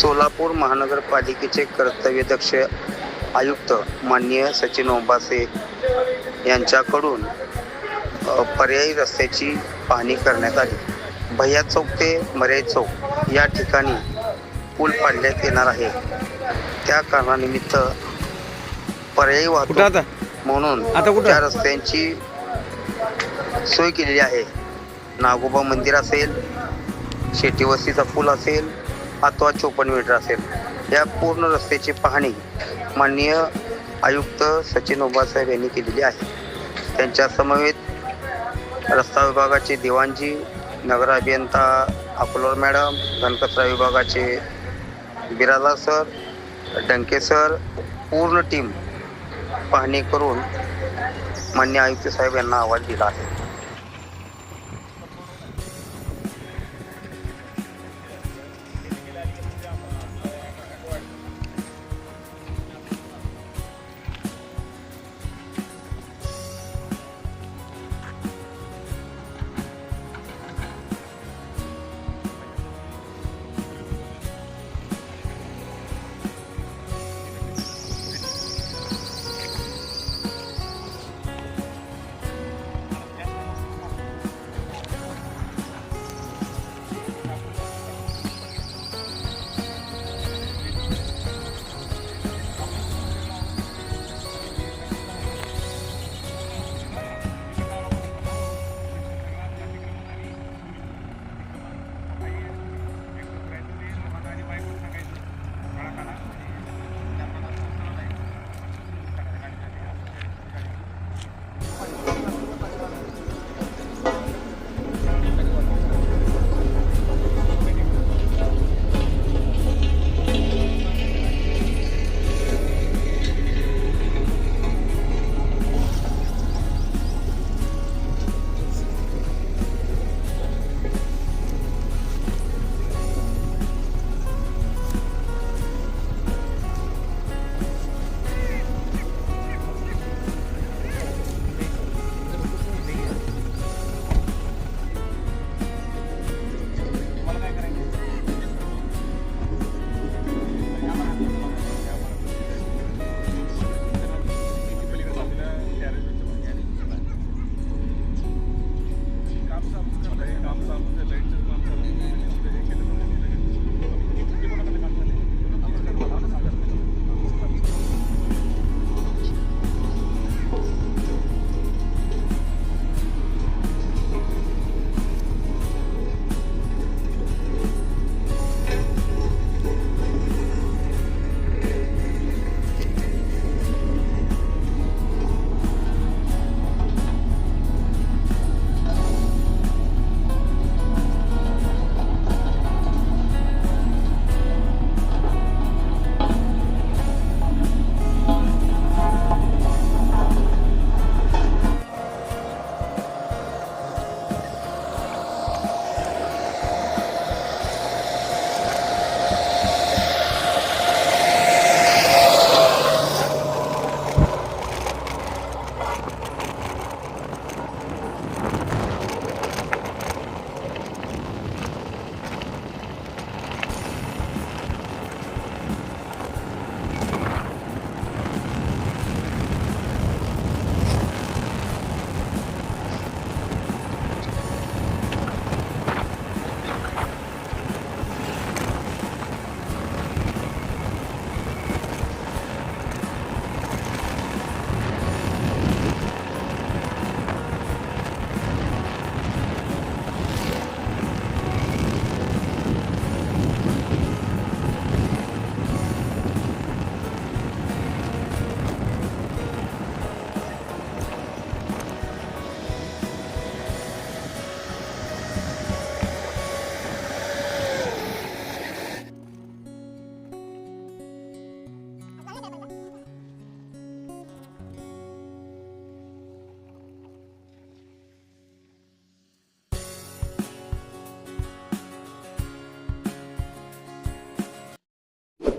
सोलापूर महानगरपालिकेचे कर्तव्यदक्ष आयुक्त माननीय सचिन ओंबासे यांच्याकडून पर्यायी रस्त्याची पाहणी करण्यात आली. भैया चौक ते मर्याई चौक या ठिकाणी पूल पाडण्यात येणार आहे. त्या कारणानिमित्त पर्यायी वाहतूक म्हणून? त्या रस्त्यांची सोय केलेली आहे नागोबा मंदिर असेल शेती वस्तीचा पूल असेल अथवा चोपन्न मीटर असेल. या पूर्ण रस्त्याची पाहणी माननीय आयुक्त सचिन ओबासाहेब यांनी केलेली आहे. त्यांच्या समवेत रस्ता विभागाचे दिवाणजी नगर अभियंता अकोलर मॅडम घनकचरा विभागाचे बिराला सर डंके सर पूर्ण टीम पाहणी करून मान्य आयुक्त साहेब यांना अहवाल दिला आहे.